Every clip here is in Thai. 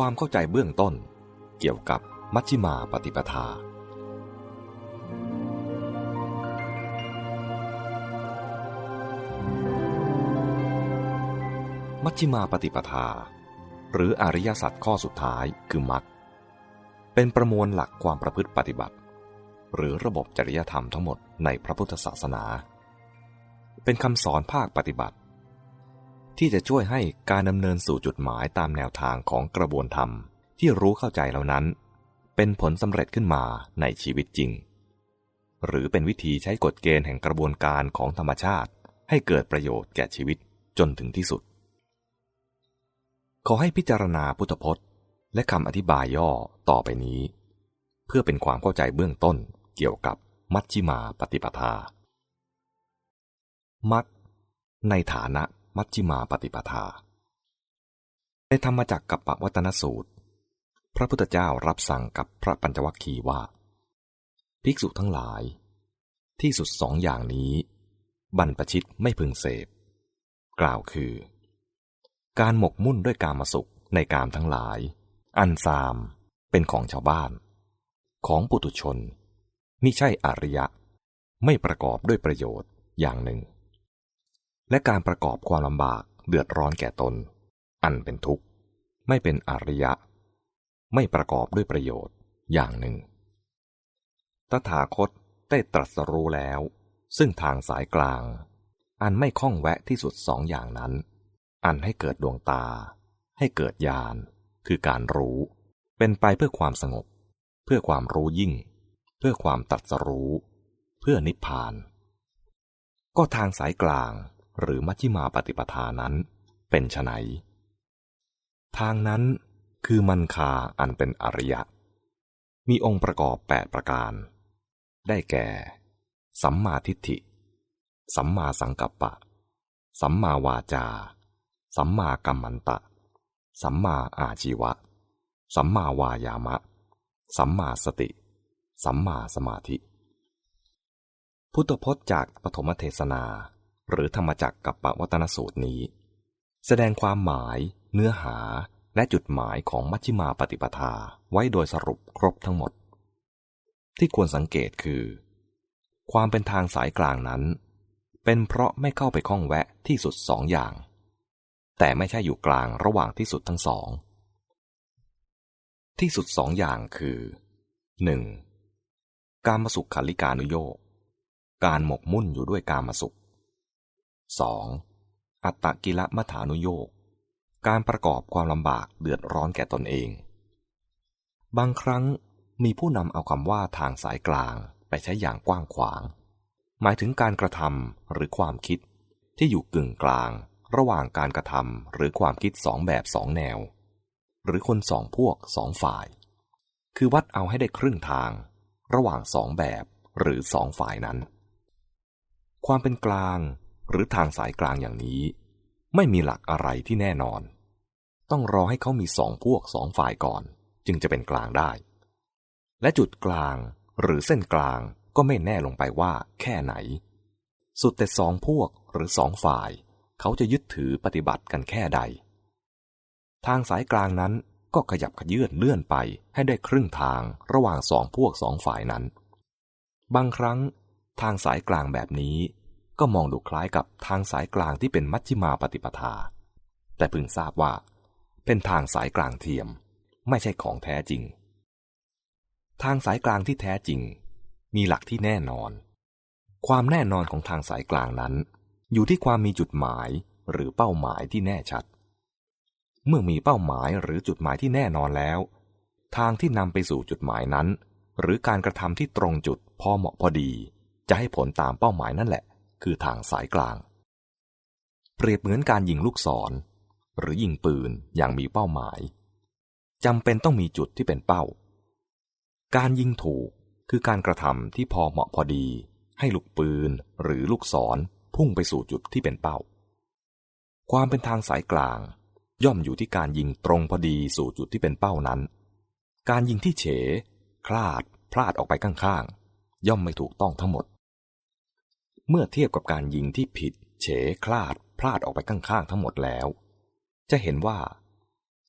ความเข้าใจเบื้องต้น เกี่ยวกับมัชฌิมาปฏิปทา มัชฌิมาปฏิปทา หรืออริยสัจข้อสุดท้ายคือมรรคเป็นประมวลหลักความประพฤติปฏิบัติ หรือระบบจริยธรรมทั้งหมดในพระพุทธศาสนา เป็นคำสอนภาคปฏิบัติ ที่จะช่วยให้การดำเนินสู่จุดหมายตามแนวทางของกระบวนธรรมที่รู้เข้าใจเหล่านั้น เป็นผลสำเร็จขึ้นมาในชีวิตจริง หรือเป็นวิธีใช้กฎเกณฑ์แห่งกระบวนการของธรรมชาติ ให้เกิดประโยชน์แก่ชีวิตจนถึงที่สุด ขอให้พิจารณาพุทธพจน์ และคำอธิบายย่อต่อไปนี้ เพื่อเป็นความเข้าใจเบื้องต้นเกี่ยวกับมัชฌิมาปฏิปทามัชในฐานะ มัชฌิมาปฏิปทา ในธรรมจักกับปวัตนสูตร พระพุทธเจ้ารับสั่งกับพระปัญจวัคคีย์ว่า ภิกษุทั้งหลาย ที่สุดสองอย่างนี้ บรรพชิตไม่พึงเสพ กล่าวคือ การหมกมุ่นด้วยการมาสุขในกามทั้งหลาย อันซามเป็นของชาวบ้าน ของปุถุชนมิใช่อริยะ ไม่ประกอบด้วยประโยชน์อย่างหนึ่ง และการประกอบความลำบากเดือดร้อนแก่ตน อันเป็นทุกข์ ไม่เป็นอริยะ ไม่ประกอบด้วยประโยชน์อย่างหนึ่ง ตถาคตได้ตรัสรู้แล้ว ซึ่งทางสายกลาง อันไม่ข้องแวะที่สุดสองอย่างนั้น อันให้เกิดดวงตา ให้เกิดญาณคือการรู้ เป็นไปเพื่อความสงบ เพื่อความรู้ยิ่ง เพื่อความตรัสรู้ เพื่อนิพพาน ก็ทางสายกลาง หรือมัชฌิมาปฏิปทานั้นเป็นไนทางนั้นคือมันคาอันเป็นอริยะ มีองค์ประกอบแปดประการ ได้แก่ สัมมาทิฏฐิ สัมมาสังกัปปะ สัมมาวาจา สัมมากัมมันตะ สัมมาอาชีวะ สัมมาวายามะ สัมมาสติ สัมมาสมาธิ พุทธพจน์จากปฐมเทศนา หรือธรรมจักรกับปวัตนสูตรนี้ แสดงความหมาย เนื้อหาและจุดหมายของมัชฌิมาปฏิปทาไว้โดยสรุปครบทั้งหมด ที่ควรสังเกตคือ ความเป็นทางสายกลางนั้น เป็นเพราะไม่เข้าไปข้องแวะที่สุดสองอย่าง แต่ไม่ใช่อยู่กลางระหว่างที่สุดทั้งสอง ที่สุดสองอย่างคือ 1. การมาสุขขันลิกานุโยกการหมกมุ่นอยู่ด้วยการมาสุข 2. อัตตกิละมัฐานุโยกการประกอบความลำบากเดือดร้อนแก่ตนเอง บางครั้งมีผู้นำเอาคำว่าทางสายกลางไปใช้อย่างกว้างขวาง หมายถึงการกระทำหรือความคิดที่อยู่กึ่งกลาง ระหว่างการกระทำหรือความคิดสองแบบสองแนว หรือคนสองพวกสองฝ่าย คือวัดเอาให้ได้ครึ่งทาง ระหว่างสองแบบหรือสองฝ่ายนั้น ความเป็นกลาง หรือทางสายกลางอย่างนี้ ไม่มีหลักอะไรที่แน่นอน ต้องรอให้เขามีสองพวกสองฝ่ายก่อน จึงจะเป็นกลางได้ และจุดกลางหรือเส้นกลางก็ไม่แน่ลงไปว่าแค่ไหน สุดแต่สองพวกหรือสองฝ่าย เขาจะยึดถือปฏิบัติกันแค่ใด ทางสายกลางนั้นก็ขยับขยื่นเลื่อนไปให้ได้ครึ่งทางระหว่างสองพวกสองฝ่ายนั้น บางครั้งทางสายกลางแบบนี้ ก็มองดูคล้ายกับทางสายกลางที่เป็นมัชฌิมาปฏิปทา แต่พึงทราบว่า เป็นทางสายกลางเทียม ไม่ใช่ของแท้จริง ทางสายกลางที่แท้จริง มีหลักที่แน่นอน ความแน่นอนของทางสายกลางนั้น อยู่ที่ความมีจุดหมายหรือเป้าหมายที่แน่ชัด เมื่อมีเป้าหมายหรือจุดหมายที่แน่นอนแล้ว ทางที่นำไปสู่จุดหมายนั้น หรือการกระทำที่ตรงจุดพอเหมาะพอดี จะให้ผลตามเป้าหมายนั่นแหละ คือทางสายกลาง เปรียบเหมือนการยิงลูกศร หรือยิงปืนอย่างมีเป้าหมายจำเป็นต้องมีจุดที่เป็นเป้า การยิงถูกคือการกระทำที่พอเหมาะพอดี ให้ลูกปืนหรือลูกศรพุ่งไปสู่จุดที่เป็นเป้า ความเป็นทางสายกลาง ย่อมอยู่ที่การยิงตรงพอดีสู่จุดที่เป็นเป้านั้น การยิงที่เฉ คลาดพลาดออกไปข้างๆ ย่อมไม่ถูกต้องทั้งหมด เมื่อเทียบกับการยิงที่ผิด เฉคลาดพลาดออกไปข้างๆทั้งหมดแล้ว จะเห็นว่า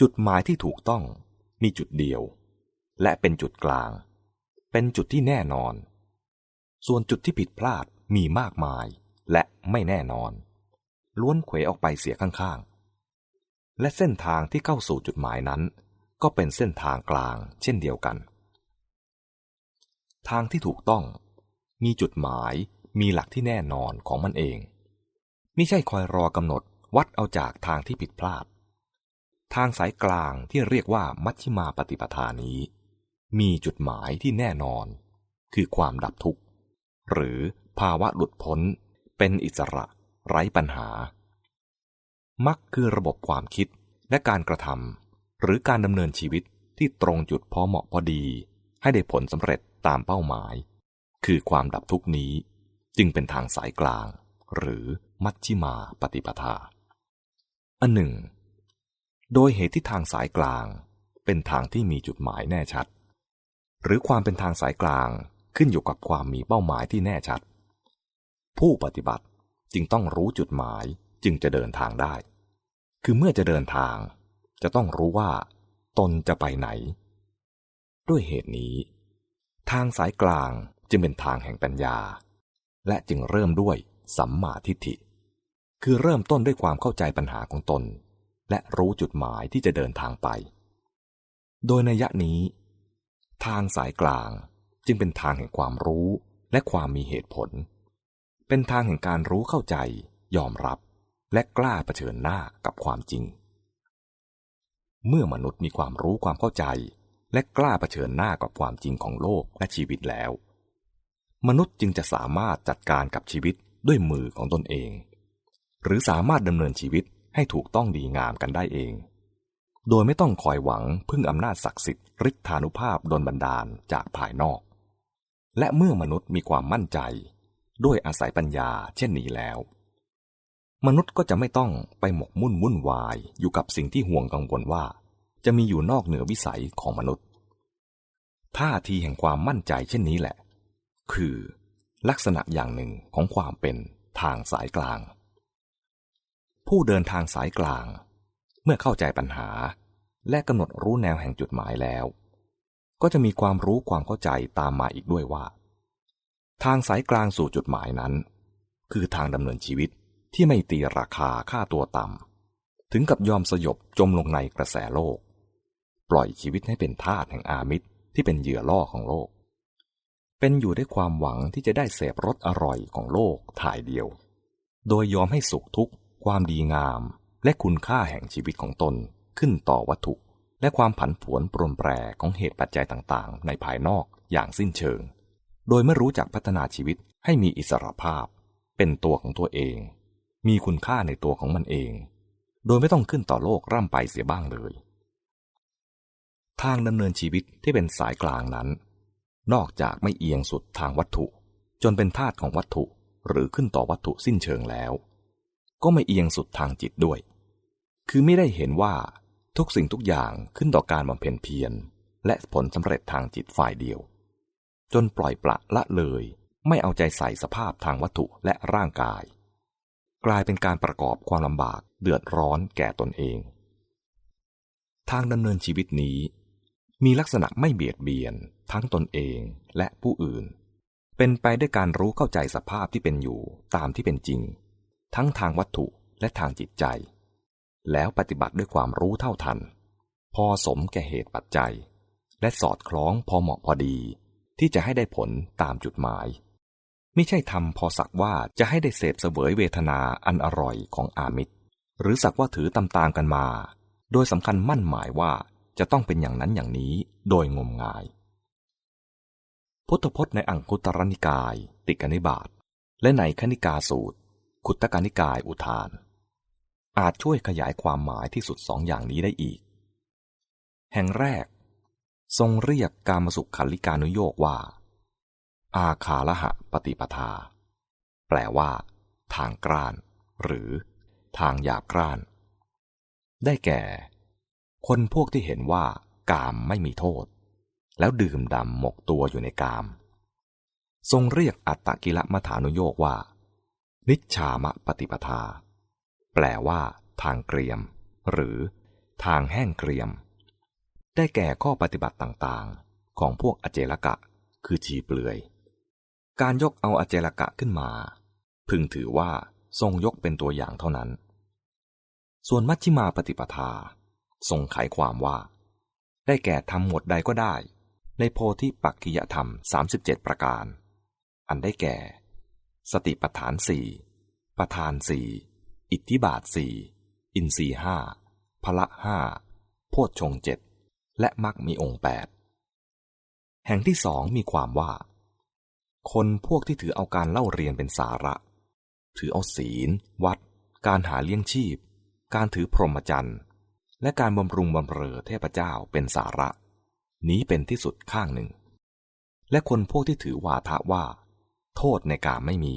จุดหมายที่ถูกต้องมีจุดเดียว และเป็นจุดกลาง เป็นจุดที่แน่นอน ส่วนจุดที่ผิดพลาดมีมากมายและไม่แน่นอน ล้วนเขวออกไปเสียข้างๆ และเส้นทางที่เข้าสู่จุดหมายนั้น ก็เป็นเส้นทางกลางเช่นเดียวกัน ทางที่ถูกต้องมีจุดหมาย มีหลักที่แน่นอนของมันเองไม่ใช่คอยรอกำหนดวัดเอาจากทางที่ผิดพลาด ทางสายกลางที่เรียกว่ามัชฌิมาปฏิปทานี้ มีจุดหมายที่แน่นอน คือความดับทุกข์ หรือภาวะหลุดพ้น เป็นอิสระไร้ปัญหา มักคือระบบความคิดและการกระทำหรือการดำเนินชีวิตที่ตรงจุดพอเหมาะพอดี ให้ได้ผลสำเร็จตามเป้าหมาย คือความดับทุกนี้ จึงเป็นทางสายกลาง หรือมัชชิมาปฏิปทา อันหนึ่ง โดยเหตุที่ทางสายกลาง เป็นทางที่มีจุดหมายแน่ชัด หรือความเป็นทางสายกลางขึ้นอยู่กับความมีเป้าหมายที่แน่ชัด ผู้ปฏิบัติจึงต้องรู้จุดหมายจึงจะเดินทางได้ คือเมื่อจะเดินทาง จะต้องรู้ว่า ตนจะไปไหน ด้วยเหตุนี้ ทางสายกลางจึงเป็นทางแห่งปัญญา และจึงเริ่มด้วยสัมมาทิฏฐิ คือเริ่มต้นด้วยความเข้าใจปัญหาของตน และรู้จุดหมายที่จะเดินทางไป โดยในยะนี้ ทางสายกลางจึงเป็นทางแห่งความรู้และความมีเหตุผล เป็นทางแห่งการรู้เข้าใจ ยอมรับ และกล้าเผชิญหน้ากับความจริง เมื่อมนุษย์มีความรู้ความเข้าใจ และกล้าเผชิญหน้ากับความจริงของโลกและชีวิตแล้ว มนุษย์จึงจะสามารถจัดการกับชีวิตด้วยมือของตนเอง หรือสามารถดำเนินชีวิตให้ถูกต้องดีงามกันได้เอง โดยไม่ต้องคอยหวังพึ่งอำนาจศักดิ์สิทธิ์ฤทธานุภาพดนบันดาลจากภายนอก และเมื่อมนุษย์มีความมั่นใจ ด้วยอาศัยปัญญาเช่นนี้แล้ว มนุษย์ก็จะไม่ต้องไปหมกมุ่นวุ่นวายอยู่กับสิ่งที่ห่วงกังวลว่า จะมีอยู่นอกเหนือวิสัยของมนุษย์ท่าทีแห่งความมั่นใจเช่นนี้แหละ คือลักษณะอย่างหนึ่งของความเป็นทางสายกลาง ผู้เดินทางสายกลาง เมื่อเข้าใจปัญหา และกำหนดรู้แนวแห่งจุดหมายแล้ว ก็จะมีความรู้ความเข้าใจตามมาอีกด้วยว่า ทางสายกลางสู่จุดหมายนั้น คือทางดำเนินชีวิตที่ไม่ตีราคาค่าตัวต่ำถึงกับยอมสยบจมลงในกระแสโลก ปล่อยชีวิตให้เป็นทาสแห่งอามิตรที่เป็นเหยื่อล่อของโลก เป็นอยู่ด้วยความหวังที่จะได้เสพรสอร่อยของโลกถ่ายเดียว โดยยอมให้สุขทุกข์ ความดีงาม และคุณค่าแห่งชีวิตของตนขึ้นต่อวัตถุ และความผันผวนปรนแปรของเหตุปัจจัยต่างๆ ในภายนอกอย่างสิ้นเชิง โดยไม่รู้จักพัฒนาชีวิตให้มีอิสรภาพ เป็นตัวของตัวเอง มีคุณค่าในตัวของมันเอง โดยไม่ต้องขึ้นต่อโลกร่ำไปเสียบ้างเลย ทางดำเนินชีวิตที่เป็นสายกลางนั้น นอกจากไม่เอียงสุดทางวัตถุ จนเป็นธาตุของวัตถุหรือขึ้นต่อวัตถุสิ้นเชิงแล้ว ก็ไม่เอียงสุดทางจิตด้วย คือไม่ได้เห็นว่าทุกสิ่งทุกอย่างขึ้นต่อการบำเพ็ญเพียรและผลสำเร็จทางจิตฝ่ายเดียว จนปล่อยปละละเลย ไม่เอาใจใส่สภาพทางวัตถุและร่างกาย กลายเป็นการประกอบความลำบากเดือดร้อนแก่ตนเอง ทางดำเนินชีวิตนี้ มีลักษณะไม่เบียดเบียน ทั้งตนเองและผู้อื่น เป็นไปด้วยการรู้เข้าใจสภาพที่เป็นอยู่ตามที่เป็นจริง ทั้งทางวัตถุและทางจิตใจ แล้วปฏิบัติด้วยความรู้เท่าทัน พอสมแก่เหตุปัจจัย และสอดคล้องพอเหมาะพอดี ที่จะให้ได้ผลตามจุดหมาย ไม่ใช่ทำพอสักว่าจะให้ได้เสพเสวยเวทนาอันอร่อยของอามิตรหรือสักว่าถือตามๆกันมา โดยสำคัญมั่นหมายว่า จะต้องเป็นอย่างนั้นอย่างนี้โดยงมงาย พุทธพจน์ในอังคุตรนิกาย ติกนิบาตและในคณิกาสูตร ขุตกนิกายอุทาน อาจช่วยขยายความหมายที่สุดสองอย่างนี้ได้อีก แห่งแรก ทรงเรียกการมสุขขันลิกานุโยกว่า อาคาละหะปฏิปทา แปลว่า ทางกราน หรือ ทางหยาบกร้าน ได้แก่ คนพวกที่เห็นว่ากามไม่มีโทษ แล้วดื่มดำหมกตัวอยู่ในกาม ทรงเรียกอัตตกิลมัฐานุโยกว่า นิชามะปฏิปทา แปลว่าทางเกรียม หรือทางแห้งเกรียม ได้แก่ข้อปฏิบัติต่างๆ ของพวกอเจลกะ คือชีเปลือย การยกเอาอเจลกะขึ้นมา พึงถือว่าทรงยกเป็นตัวอย่างเท่านั้น ส่วนมัชฌิมาปฏิปทา ทรงไขความว่า ได้แก่ทำหมวดใดก็ได้ ในโพธิปักกิยธรรม 37 ประการ อันได้แก่ สติปัฏฐานสี่ประธานสี่อิทธิบาทสี่อินทรีห้าพละห้าโพชฌงเจ็ดและมักมีองค์แปดแห่งที่สองมีความว่า คนพวกที่ถือเอาการเล่าเรียนเป็นสาระ ถือเอาศีล วัด การหาเลี้ยงชีพ การถือพรหมจรรย์ และการบำรุงบำเรอเทพเจ้าเป็นสาระ นี้เป็นที่สุดข้างหนึ่ง และคนพวกที่ถือวาทะว่า โทษในการไม่มี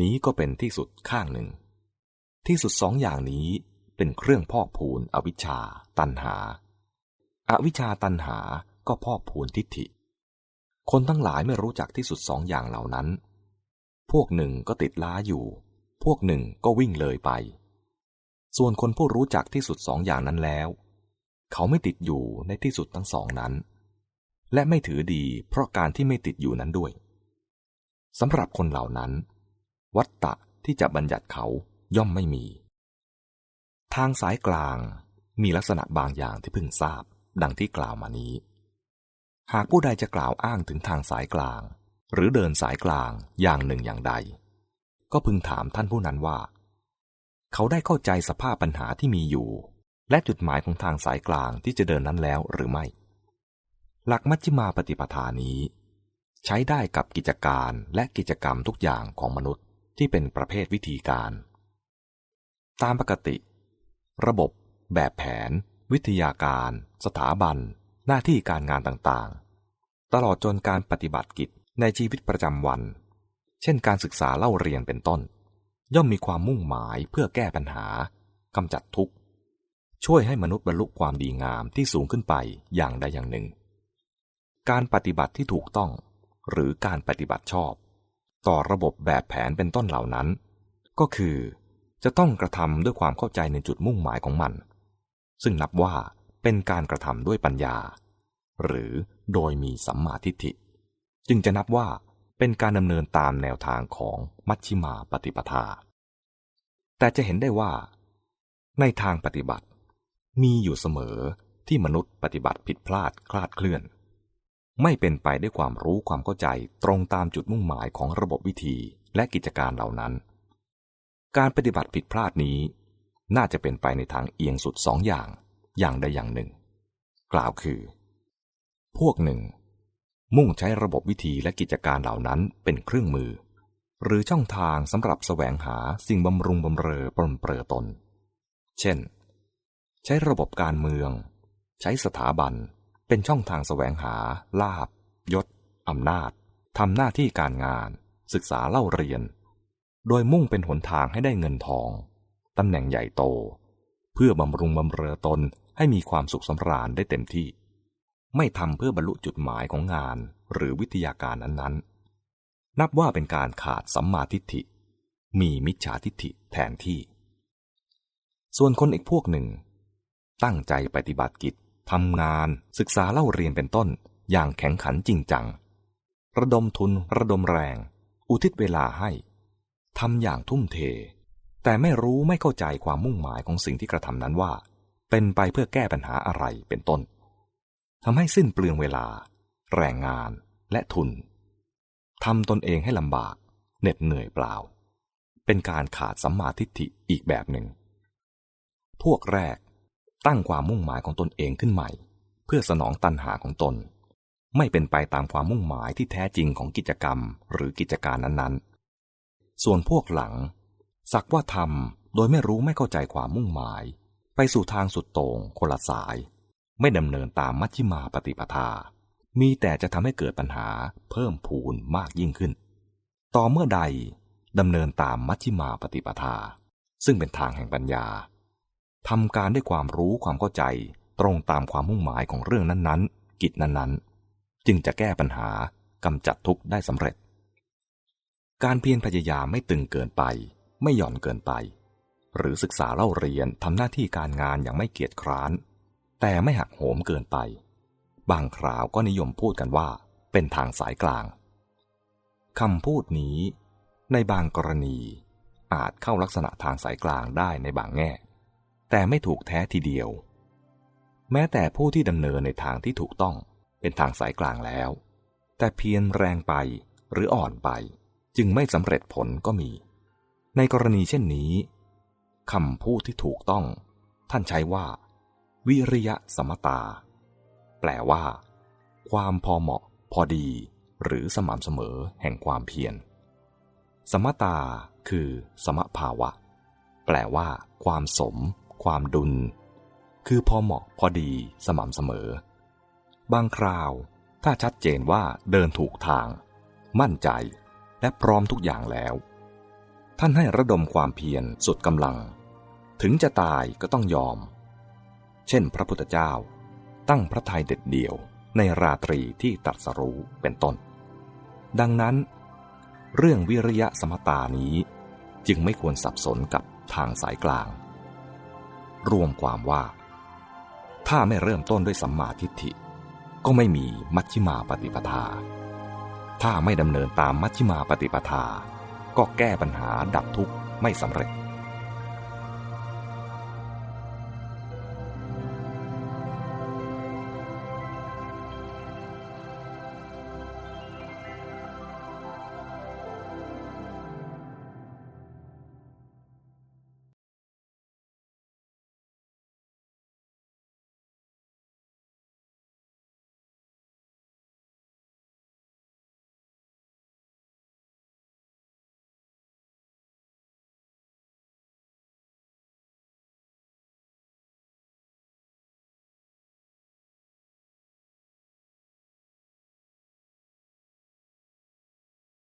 นี้ก็เป็นที่สุดข้างหนึ่ง ที่สุดสองอย่างนี้เป็นเครื่องพอกพูนอวิชชา ตันหาอาวิชชาตันหาก็พอกพูนทิฏฐิ คนทั้งหลายไม่รู้จักที่สุดสองอย่างเหล่านั้น พวกหนึ่งก็ติดล้าอยู่ พวกหนึ่งก็วิ่งเลยไป ส่วนคนผู้รู้จักที่สุดสองอย่างนั้นแล้ว เขาไม่ติดอยู่ในที่สุดทั้งสองนั้น และไม่ถือดีเพราะการที่ไม่ติดอยู่นั้นด้วยสำหรับคนเหล่านั้น วัตตะที่จะบัญญัติเขาย่อมไม่มี ทางสายกลางมีลักษณะบางอย่างที่พึงทราบ ดังที่กล่าวมานี้ หากผู้ใดจะกล่าวอ้างถึงทางสายกลาง หรือเดินสายกลางอย่างหนึ่งอย่างใด ก็พึงถามท่านผู้นั้นว่า เขาได้เข้าใจสภาพปัญหาที่มีอยู่ และจุดหมายของทางสายกลางที่จะเดินนั้นแล้วหรือไม่ หลักมัชฌิมาปฏิปทานี้ ใช้ได้กับกิจการและกิจกรรมทุกอย่างของมนุษย์ที่เป็นประเภทวิธีการ ตามปกติ ระบบ แบบแผน วิทยาการ สถาบัน หน้าที่การงานต่างๆ ตลอดจนการปฏิบัติกิจในชีวิตประจำวัน เช่นการศึกษาเล่าเรียนเป็นต้น ย่อมมีความมุ่งหมายเพื่อแก้ปัญหากำจัดทุกข์ ช่วยให้มนุษย์บรรลุความดีงามที่สูงขึ้นไปอย่างใดอย่างหนึ่ง การปฏิบัติที่ถูกต้อง หรือการปฏิบัติชอบ ต่อระบบแบบแผนเป็นต้นเหล่านั้น ก็คือจะต้องกระทำด้วยความเข้าใจในจุดมุ่งหมายของมัน ซึ่งนับว่าเป็นการกระทำด้วยปัญญา หรือโดยมีสัมมาทิฏฐิ จึงจะนับว่า เป็นการดำเนินตามแนวทางของมัชฌิมาปฏิปทา แต่จะเห็นได้ว่า ในทางปฏิบัติ มีอยู่เสมอที่มนุษย์ปฏิบัติผิดพลาดคลาดเคลื่อน ไม่เป็นไปด้วยความรู้ความเข้าใจตรงตามจุดมุ่งหมายของระบบวิธีและกิจการเหล่านั้น การปฏิบัติผิดพลาดนี้ น่าจะเป็นไปในทางเอียงสุดสองอย่าง อย่างใดอย่างหนึ่ง กล่าวคือ พวกหนึ่ง มุ่งใช้ระบบวิธีและกิจการเหล่านั้นเป็นเครื่องมือ หรือช่องทางสำหรับแสวงหาสิ่งบำรุงบำเรอปลนเปลือตน เช่น ใช้ระบบการเมือง ใช้สถาบัน เป็นช่องทางแสวงหา ลาบยศอำนาจทำหน้าที่การงาน ศึกษาเล่าเรียน โดยมุ่งเป็นหนทางให้ได้เงินทองตำแหน่งใหญ่โต เพื่อบำรุงบำเรอตนให้มีความสุขสำราญได้เต็มที่ ไม่ทำเพื่อบรรลุจุดหมายของงานหรือวิทยาการนั้นๆ นับว่าเป็นการขาดสัมมาทิฏฐิ มีมิจฉาทิฏฐิแทนที่ ส่วนคนอีกพวกหนึ่ง ตั้งใจปฏิบัติกิจทำงานศึกษาเล่าเรียนเป็นต้นอย่างแข็งขันจริงจัง ระดมทุนระดมแรง อุทิศเวลาให้ทำอย่างทุ่มเท แต่ไม่รู้ไม่เข้าใจความมุ่งหมายของสิ่งที่กระทำนั้นว่า เป็นไปเพื่อแก้ปัญหาอะไรเป็นต้น ทำให้สิ้นเปลืองเวลา แรงงานและทุนทำตนเองให้ลำบากเหน็ดเหนื่อยเปล่า เป็นการขาดสัมมาทิฏฐิอีกแบบหนึ่ง พวกแรกตั้งความมุ่งหมายของตนเองขึ้นใหม่ เพื่อสนองตันหาของตน ไม่เป็นไปตามความมุ่งหมายที่แท้จริงของกิจกรรมหรือกิจการนั้นๆ ส่วนพวกหลัง สักว่าทำโดยไม่รู้ไม่เข้าใจความมุ่งหมาย ไปสู่ทางสุดโต่งคนละสาย ไม่ดำเนินตามมัชฌิมาปฏิปทา มีแต่จะทำให้เกิดปัญหาเพิ่มพูนมากยิ่งขึ้น ต่อเมื่อใดดำเนินตามมัชฌิมาปฏิปทา ซึ่งเป็นทางแห่งปัญญาทำการด้วยความรู้ความเข้าใจตรงตามความมุ่งหมายของเรื่องนั้นๆ กิจนั้นๆ จึงจะแก้ปัญหากำจัดทุกข์ได้สำเร็จ การเพียรพยายามไม่ตึงเกินไป ไม่หย่อนเกินไป หรือศึกษาเล่าเรียนทำหน้าที่การงานอย่างไม่เกียจคร้าน แต่ไม่หักโหมเกินไป บางคราวก็นิยมพูดกันว่าเป็นทางสายกลางคำพูดนี้ในบางกรณีอาจเข้าลักษณะทางสายกลางได้ในบางแง่ แต่ไม่ถูกแท้ทีเดียว แม้แต่ผู้ที่ดำเนินในทางที่ถูกต้องเป็นทางสายกลางแล้ว แต่เพียงแรงไปหรืออ่อนไป จึงไม่สำเร็จผลก็มี ในกรณีเช่นนี้คำพูดที่ถูกต้อง ท่านใช้ว่า วิริยะสมตา แปลว่า ความพอเหมาะ พอดี หรือสม่ำเสมอแห่งความเพียร สมตาคือ สมภาวะ แปลว่า ความสม ความดุล คือพอเหมาะพอดีสม่ำเสมอ บางคราว ถ้าชัดเจนว่าเดินถูกทาง มั่นใจ และพร้อมทุกอย่างแล้ว ท่านให้ระดมความเพียรสุดกำลัง ถึงจะตายก็ต้องยอม เช่นพระพุทธเจ้า ตั้งพระทัยเด็ดเดี่ยวในราตรีที่ตรัสรู้เป็นต้น ดังนั้น เรื่องวิริยะสมตานี้จึงไม่ควรสับสนกับทางสายกลาง รวมความว่า ถ้าไม่เริ่มต้นด้วยสัมมาทิฏฐิ ก็ไม่มีมัชฌิมาปฏิปทา ถ้าไม่ดำเนินตามมัชฌิมาปฏิปทา ก็แก้ปัญหาดับทุกข์ไม่สำเร็จ